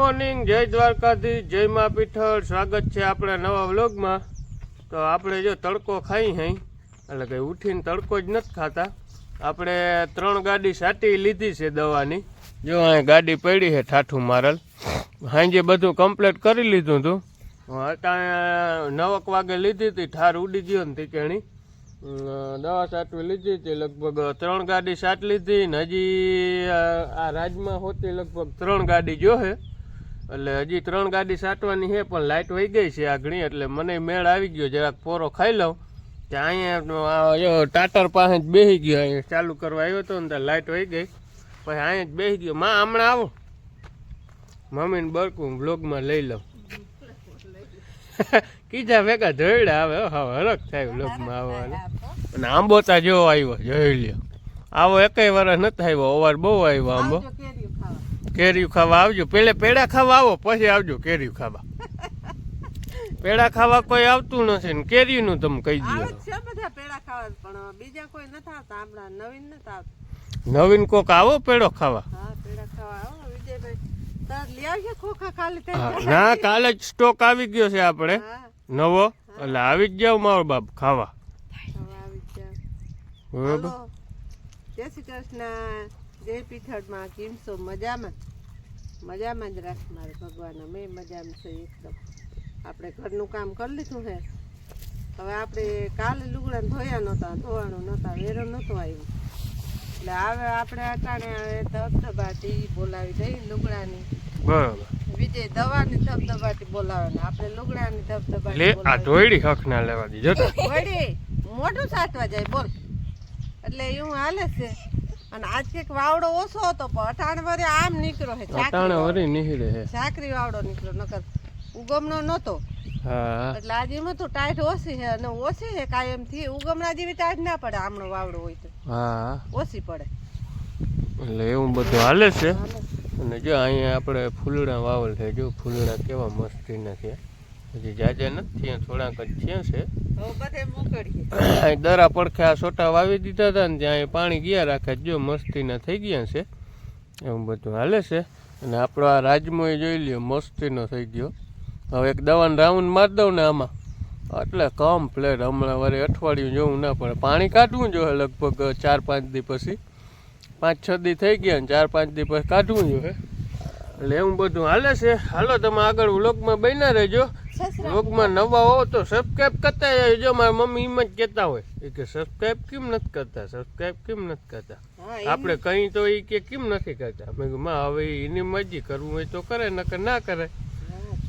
Morning, જય દ્વારકાધીશ, જય મા પીઠળ. સ્વાગત છે આપણા નવા વ્લોગમાં. તો આપણે જો તડકો ખાઈ હઈ, એટલે કંઈ ઉઠીને તડકો જ નથી ખાતા. આપણે ત્રણ ગાડી સાટી લીધી છે દવાની. જો અહીં ગાડી પડી છે ઠાઠું મારલ. સાંજે બધું કમ્પ્લીટ કરી લીધું હતું અત્યારે નવક વાગે લીધી હતી, ઠાર ઉડી ગયો ને તીકેણી દવા સાટવી લીધી હતી, લગભગ ત્રણ ગાડી સાટ લીધી ને હજી આ રાજમાં હોતી લગભગ ત્રણ ગાડી જોહે એટલે હજી ત્રણ ગાડી સાટવાની છે, પણ લાઇટ વહી ગઈ છે આગળી એટલે મને મેળ આવી ગયો. જરાક પોરો ખાઈ લઉં. ત્યાં અહીંયા ટાટર પાસે જ બેસી ગયો, અહીંયા ચાલુ કરવા આવ્યો હતો ને ત્યાં લાઇટ વહી ગઈ. પછી અહીંયા જ બેસી ગયો. માં, હમણાં આવો. મમ્મીને બરકું બ્લોગમાં લઈ લઉં. કીધા ભેગા ધોઈડા આવે હવે હરખ થાય બ્લોગમાં આવવાનો અને આંબોતા જેવો આવ્યો, જોઈ લ્યો. આવો એકેય વર્ષ નથી આવ્યો અવાર બહુ આવ્યો આંબો. કેરીયું ખાવા આવજો. પેલે પેડા ખાવા આવો પછી આવજો કેરીયું ખાવા. પેડા ખાવા કોઈ આવતું નથી ને કેરીનું તમે કહી દો બધા પેડા ખાવા પણ બીજા કોઈ નથી આવતા આપણા નવીન નથી આવતા. નવીન કોક આવો પેડો ખાવા? ના કાલે જ સ્ટોક આવી ગયો છે આપણે. નવો. એટલે આવી જ જાવ મારો બાપ ખાવા. બરોબર. જય શ્રી કૃષ્ણ. જય પીઠળમાં કેમ છો? મજામાં? મજામાં જ રાખ મારે ભગવાન અમે મજામાં છે એકદમ. આપણે ઘરનું કામ કરી લીધું છે હવે આપણે કાલે લુગડા ધોયા નહોતા ધોવાનું નહોતા વેરો નહોતો આવ્યો. એટલે હવે આપણે અટાણે હવે ધબધબાટી બોલાવી દઈ લુગડાની. બરોબર. વિજય દવાની ધબધબાટી બોલાવે ને આપણે લુગડાની ધબધબાટી લે આ ધોઈડી હક ના લેવા તો. મોઢું સાચવા જાય બોલ. એટલે એવું હાલે છે. અને આજ કંઈક વાવડો ઓછો હતો પણ અટાણ વરે આમ નીકળ્યો છે અટાણે વરે નીકળે છે. ચાકરી વાવડો નીકળ્યો નકર ઉગમનો નતો હા. એટલે આજે એમાં તો ટાઈટ ઓછી છે અને ઓછી છે કાયમથી ઉગમના જેવી ટાઈટ ના પડે આમનો વાવડો હોય તો. હા. ઓછી પડે. એટલે એવું બધું હાલે છે. અને જો અહીંયા આપણે ફૂલડા વાવલ છે જો ફૂલડા કેવા મસ્તીના છે. હજી જાજે નથી થોડાક જ થયા છે. દરા પડખે આ સોટા વાવી દીધા હતા ને ત્યાં પાણી ગયા રાખે જો મસ્તીના થઈ ગયા છે. એવું બધું હાલે છે. અને આપણો આ રાજમોય જોઈ લ્યો મસ્તીનો થઈ ગયો. હવે એક દવાનો રાઉન્ડ મારી દઉં ને આમાં. એટલે કમ્પ્લેટ હમણાં વારે અઠવાડિયું જોવું ના પડે. પાણી કાઢવું જોઈએ લગભગ ચાર પાંચ દી પછી. પાંચ છ દી થઈ ગયા ને ચાર પાંચ દી પછી કાઢવું જોઈએ. એટલે એવું બધું હાલે છે. હાલો તમે આગળ વ્લોગમાં બન્યા રહેજો. વ્લોગમાં નવા હો તો સબસ્ક્રાઈબ કરતા જો મારા મમ્મી એમ જ કહેતા હોય કે સબસ્ક્રાઈબ કેમ નથી કરતા? સબસ્ક્રાઈબ કેમ નથી કરતા? આપણે કઈ તો એ કે કેમ નથી કરતા? મેં કીધું માં હવે એની મરજી કરવું હોય તો કરે નકર ના કરે.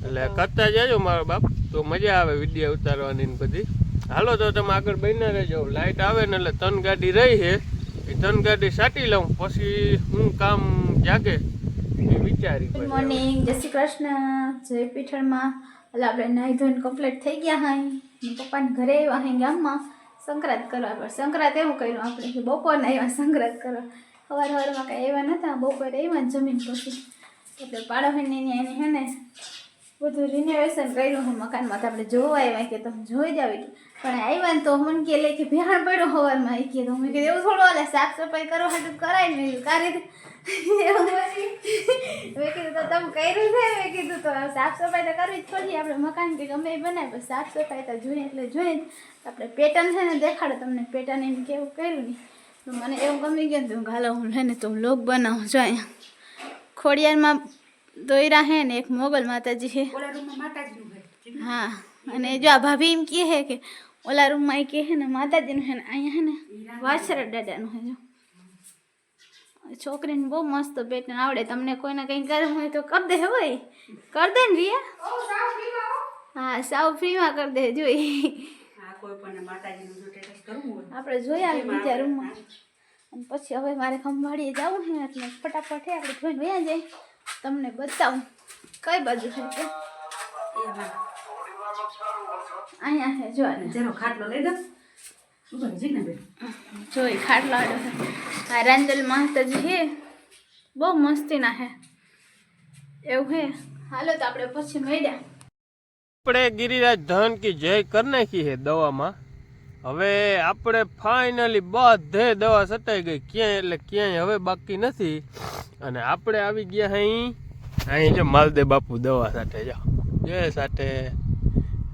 એટલે કરતા જજો મારો બાપ તો મજા આવે વીડિયો ઉતારવાની ને બધી. હાલો તો તમે આગળ બન્યા રહેજો. લાઇટ આવે ને એટલે ત્રણ ગાડી રહી છે. એ ત્રણ ગાડી સાટી લઉં પછી હું કામ જાગે એ વિચારી ગુડ મોર્નિંગ જય શ્રી કૃષ્ણ. જય પીઠળમાં. એટલે આપણે નાહી ધોઈને કમ્પ્લીટ થઈ ગયા હાઈ. પપ્પાને ઘરે આવ્યા હાઈ ગામમાં સંક્રાંત કરવા, પણ સંક્રાંત એવું કર્યું આપણે કે બપોરને આવ્યા સંક્રાંત કરવા. સવાર સવારમાં કાંઈ આવ્યા નહોતા બપોરે આવ્યા જમીન પછી. એટલે પાડોશીની એને હે ને બધું રિનોવેશન કર્યું હું મકાનમાં. તો આપણે જોવા આવ્યા કે તમે જોઈ જાવ પણ આવ્યા ને તો મને કે, લે કે ભેહાણ પડ્યો સવારમાં એ કીધું મેં કીધું એવું થોડું હાલે સાફ સફાઈ કરવા હાટું કરાય ને પછી મેં કીધું તો તમે કર્યું છે મેં કીધું તો સાફ સફાઈ તો કરવી જ પડશે. આપણે મકાન કે ગમે બનાવે પણ સાફ સફાઈ તો જોઈએ એટલે જોઈએ આપણે પેટર્ન છે ને દેખાડો તમને પેટર્ન એમ કેવું કર્યું નહીં તો મને એવું ગમી ગયું તો હું હાલો હું લઈને તો લોક બનાવું જો અહીંયા. ખોડિયારમાં દોયરા હે ને એક મોગલ માતાજી છે હા અને જો આ ભાભી એમ કહે છે કે ઓલા રૂમમાં એ કહે ને માતાજીનું છે ને અહીંયા છે ને વાછરા દાદાનું છે જો. છોકરીને બહુ મસ્ત પેટર્ન આવડે. તમને કોઈને કંઈ કરવું હોય તો કરી દે હોય. કરી દે ને રિયા. હા. સાવ ફ્રીમાં કરી દે જોઈ. આપણે જોયા બીજા રૂમમાં. અને પછી હવે મારે ખંભાળીએ જવું છે એટલે ફટાફટ હે આપણે જોઈને વયા જાય તમને બતાવું. કઈ બાજુ છે તે? અહીંયા છે જો ખાટલો લઈ દો જોઈ, ખાટલો આ રાંદલ માતાજી હે. બહુ મસ્તીના હે. એવું હે? હાલો તો આપણે પછી મળ્યા. આપણે ગિરિરાજ ધન કી જય કરી નાખી હે દવામાં. હવે આપણે ફાઇનલી બધે દવા સટાઈ ગઈ. ક્યાંય એટલે ક્યાંય હવે બાકી નથી. અને આપણે આવી ગયા અહીં અહીં જો માલદે બાપુ દવા સાથે જાઓ. જય સાથે.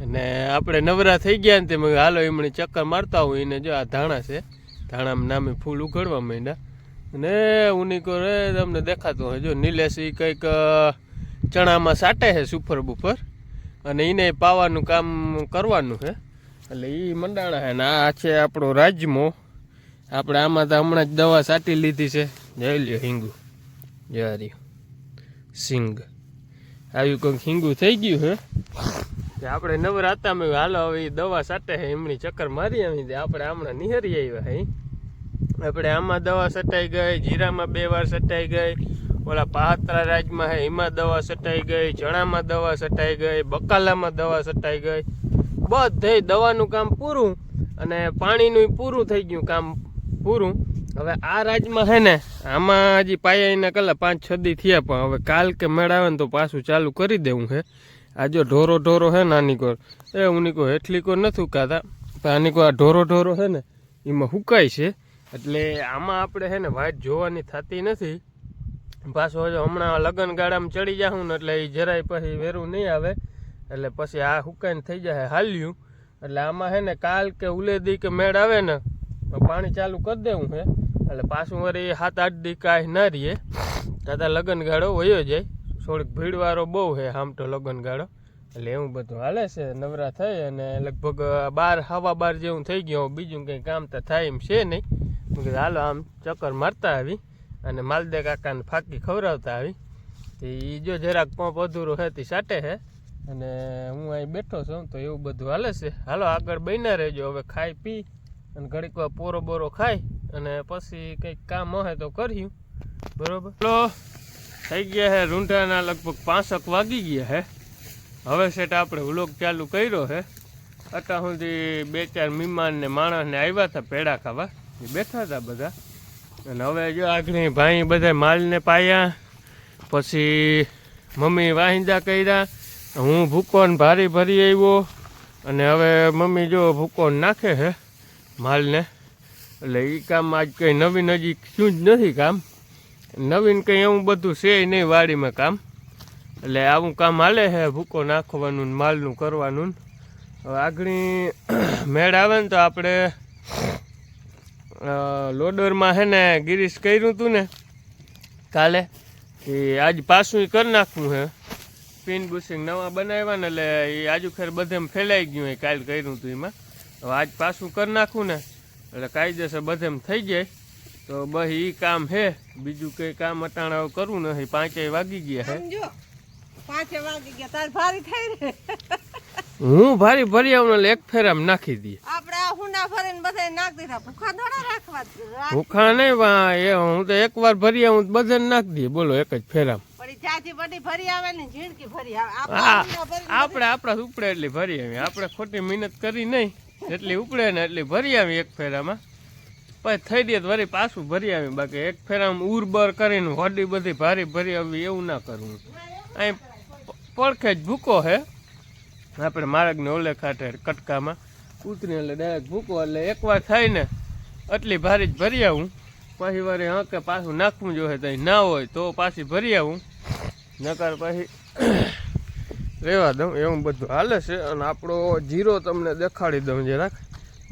અને આપણે નવરા થઈ ગયા ને તે મેં હાલો, એમણે ચક્કર મારતા હોય એને જો આ ધાણા છે. ધાણામાં નામે ફૂલ ઉઘડવા માંડ્યા. અને ઉનીકો રે તમને દેખાતું હોય. જો નિલેશ એ કંઈક ચણામાં સાટે છે સુપર બુપર. અને એને પાવાનું કામ કરવાનું છે. એટલે એ મંડાણા છે ને આ છે આપણો રાજમો. આપણે આમાં તો હમણાં જ દવા સાટી લીધી છે. જોઈ લ્યો હિંગુ. જારી સિંગ. આવ્યું કંઈક હિંગુ થઈ ગયું હે આપણે નવરાતા મેં હાલો, હવે દવા સાટે હે, એમની ચક્કર મારી આવી દે આપણે હમણાં નિહરી આવ્યા હે આપણે આમાં દવા સટાઈ ગઈ, જીરામાં બે વાર સટાઈ ગઈ, ઓલા પાત્રા રાજમાં હે, એમાં દવા સટાઈ ગઈ, ચણામાં દવા સટાઈ ગઈ, બકાલામાં દવા સટાઈ ગઈ. બધે દવાનું કામ પૂરું અને પાણીનું પૂરું થઈ ગયું કામ પૂરું. હવે આ રાજમાં હે ને, આમાં હજી પાયા એના કલા પાંચ છ દી થયા પણ હવે કાલ કે મેળ આવે ને તો પાછું ચાલુ કરી દેવું છે આ જો ઢોરો ઢોરો હે નાની કોર. એ ઉનીકો હેઠલી કોર નથી ઉકાતા પણ આની કો આ ઢોરો ઢોરો હે ને, એમાં હુકાય છે. એટલે આમાં આપણે હે ને વાઇટ જોવાની થતી નથી. પાછો હજુ હમણાં લગ્ન ગાળામાં ચડી જાઉં ને એટલે એ જરાય પછી વેરું નહીં આવે. એટલે પછી આ હુકાઈને થઈ જાય હાલ્યું. એટલે આમાં હે ને કાલ કે ઉલેદી કે મેળ આવે ને પાણી ચાલુ કરી દેવું હે. એટલે પાછું વળી સાત આઠ દી કાંઈ ના રહીએ દાદા લગ્ન ગાળો વયો જાય. થોડીક ભીડવાળો બહુ છે આમ તો લગ્ન ગાળો એટલે એવું બધું હાલે છે, નવરા થઈ અને લગભગ બાર, હવા બાર જેવું થઈ ગયું બીજું કંઈ કામ તો થાય એમ છે નહીં. મેં કીધું, હાલો, આમ ચક્કર મારતા આવી અને માલદે કાકાને ફાકી ખવડાવતા આવી. તે એ જો જરાક પંપ અધૂરો છે તે સાટે છે અને હું અહીં બેઠો છું, તો એવું બધું હાલે છે. હાલો, આગળ બન્યા રહેજો, હવે ખાઈ પી અને ઘડીક વાર પોરો બોરો ખાઈ અને પછી કંઈક કામ હશે તો કર્યું. બરોબર? થઈ ગયા છે રૂંઢાના લગભગ પાંસક વાગી ગયા છે હવે સેટ આપણે વ્લોગ ચાલુ કર્યો છે અત્યાર સુધી બે ચાર મહેમાન માણસને આવ્યા હતા પેડા ખાવા. એ બેઠા હતા બધા. અને હવે જો આગળ ભાઈ બધા માલને પાયા. પછી મમ્મી વાહિંદા કર્યા. હું ભૂકો ને ભારી ભરી આવ્યો. અને હવે મમ્મી જો ભૂકો નાખે છે માલને. એટલે એ કામ આજ કંઈ નવી નજીક શું જ નથી કામ. નવીન કંઈ એવું બધું છે નહીં વાડીમાં કામ. એટલે આવું કામ હાલે છે ભૂકો નાખવાનું માલનું કરવાનું. હવે આગળ મેળ આવે ને તો આપણે લોડરમાં છે ને ગિરીશ કર્યું હતું ને કાલે એ આજ પાછું કરી નાખવું છે પિન બુશિંગ નવા બનાવ્યા ને એટલે એ આજુ ખેર બધે ફેલાઈ ગયું હોય કાલ કર્યું હતું એમાં. હવે આજ પાછું કરી નાખવું ને, એટલે કાયદેસર બધે થઈ જાય. તો બસ એ કામ છે બીજું કંઈ કામ અટાણા કરવું નથી પાંચેય વાગી ગયા હે. પાંચે વાગી ગયા. તાર ભારી થઈ રે હું ભારી ભરી આવું એટલે એક ફેરામાં નાખી દઈએ. આપણે આ હુના ફરીને બધા નાખી દીધા. ભૂખા થોડા રાખવા ભૂખા નહીં વા એ હું તો એક વાર ભરી આવું બધાને નાખી દઈએ. બોલો એક જ ફેરામ હા આપણે આપણા ઉપડે એટલી ભરી આવી આપણે ખોટી મહેનત કરી નહીં. એટલી ઉપડે ને એટલી ભરી આવી એક ફેરામાં પછી થઈ દે તો વળી પાછું ભરી આવી બાકી એક ફેરામાં ઉરબર કરીને હોડી બધી ભારી ભરી આવી, એવું ના કરવું અહીં પડખે જ ભૂકો હે. આપણે માર્ગને ઓલે ખાટે કટકામાં ઉતરી એટલે ડાયરેક્ટ ભૂકો, એટલે એકવાર થાય ને આટલી ભારી જ ભરી આવું. પછી વારે હા કે પાછું નાખવું જોઈએ તો ના હોય તો પાછી ભરી આવું. નકાર પછી રહેવા દઉં, એવું બધું હાલે છે. અને આપણો જીરો તમને દેખાડી દઉં જરાક.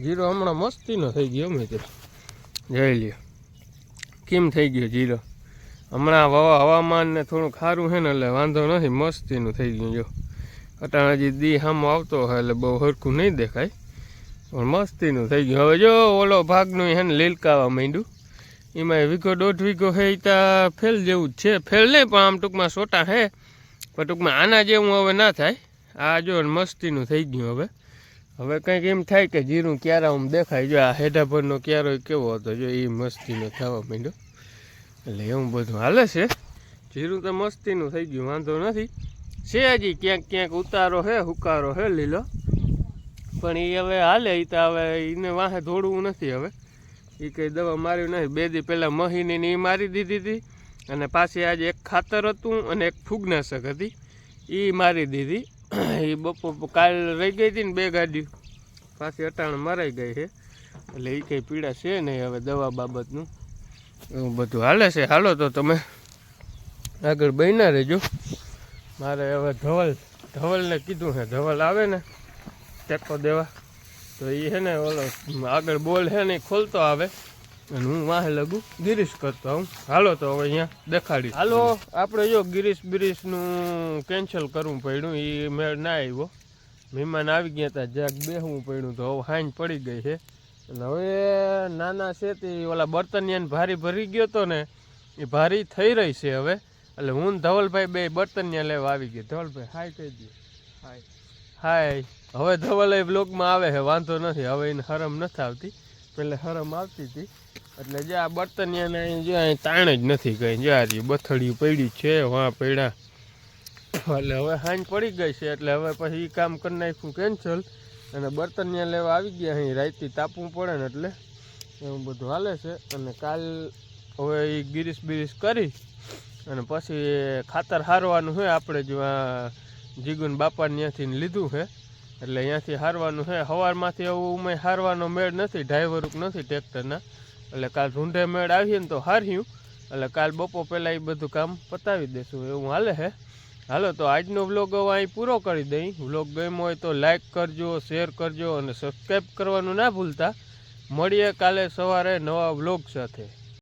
જીરો હમણાં મસ્તીનો થઈ ગયો મિત્રો જોઈ લ્યો. કેમ થઈ ગયો જીરો હમણાં હવા હવામાનને થોડું ખારું છે ને એટલે વાંધો નથી, મસ્તીનું થઈ ગયું, જો. અટાણા હજી દી સામો આવતો હોય એટલે બહુ હરખું નહીં દેખાય. પણ મસ્તીનું થઈ ગયું. હવે જો ઓલો ભાગનું હે ને લીલકાવા માંડ્યું. એમાં વીઘો દોઢ વીઘો હે એ ત્યાં ફેલ જેવું જ છે. ફેલ નહીં, પણ આમ ટૂંકમાં સોટા હે. પણ ટૂંકમાં આના જેવું હવે ના થાય. આ જો મસ્તીનું થઈ ગયું હવે. હવે કંઈક એમ થાય કે જીરું ક્યારે આમ દેખાય. જો આ હેઠા પરનો ક્યારો કેવો હતો, જો એ મસ્તીનો થવા માંડ્યો. એટલે એવું બધું હાલે છે. જીરું તો મસ્તીનું થઈ ગયું, વાંધો નથી. છે હજી ક્યાંક ક્યાંક ઉતારો હે, હુકારો હે લીલો. પણ એ હવે હાલે એ તો હવે એને વાહે ધોડવું નથી હવે. એ કંઈ દવા માર્યું નથી બે દી પહેલાં મહીની એ મારી દીધી હતી. અને પાછી આજે એક ખાતર હતું અને એક ફૂગનાશક હતી. એ મારી દીધી. એ બપોર કાલ રહી ગઈ હતી ને બે ગાડી. પાછી અટાણ મરાઈ ગઈ છે. એટલે એ કંઈ પીડા છે નહીં હવે દવા બાબતનું. એવું બધું હાલે છે. હાલો તો તમે આગળ બન્યા રહેજો. મારે હવે ધવલ, ધવલને કીધું છે. ધવલ આવે ને, ટેકો દેવા. તો એ છે ને ઓલો આગળ બોલ છે ને ખોલતો આવે. અને હું વાહે લગું ગિરીશ કરતો હું હાલો તો હવે અહીંયા દેખાડી હાલો આપણે જો ગિરીશ બિરીશનું કેન્સલ કરવું પડ્યું એ મેળ ના આવ્યો મહેમાન આવી ગયા હતા જ્યાંક બેહવું પડ્યું તો હવે હાંજ પડી ગઈ છે. અને હવે નાના છે તે ઓલા બર્તનિયાને ભારી ભરી ગયો હતો ને એ ભારી થઈ રહી છે હવે. એટલે હું ધવલભાઈ બે બર્તનિયા લેવા આવી ગયા. ધવલભાઈ હાય કહી દે હાય. હાય. હવે ધવલ એ બ્લોગમાં આવે છે વાંધો નથી. હવે એને હરમ નથી આવતી. પહેલે હરમ આવતી હતી. એટલે જે આ બર્તનિયાને અહીં જે અહીં તાણ જ નથી કઈ. જો આ બથડી પડી છે, વાં પડ્યા. એટલે હવે હાંજ પડી ગઈ છે, એટલે હવે પછી એ કામ કરી નાખ્યું કેન્સલ અને બર્તનિયા લેવા આવી ગયા અહીં, રાતથી તાપવું પડે ને એટલે એવું બધું હાલે છે. અને કાલ હવે એ ગીરીશ બીરીશ કરી અને પછી ખાતર હારવાનું છે. આપણે જો આ જીગુન બાપા ત્યાંથી લીધું છે. એટલે અહીંયાથી હારવાનું છે. સવારમાંથી એવું ઉમે હારવાનો મેળ નથી ડ્રાઈવર નથી ટ્રેક્ટરના એટલે કાલ રૂંઢે મેળ આવીએ ને તો હાર્યું. એટલે કાલ બપોર પહેલાં એ બધું કામ પતાવી દઈશું એવું હાલે છે. હાલો, તો આજનો વ્લોગ હવે અહીં પૂરો કરી દઈ. વ્લોગ ગમ્યો હોય તો લાઇક કરજો શેર કરજો અને સબસ્ક્રાઈબ કરવાનું ના ભૂલતા. મળીએ કાલે સવારે નવા વ્લોગ સાથે.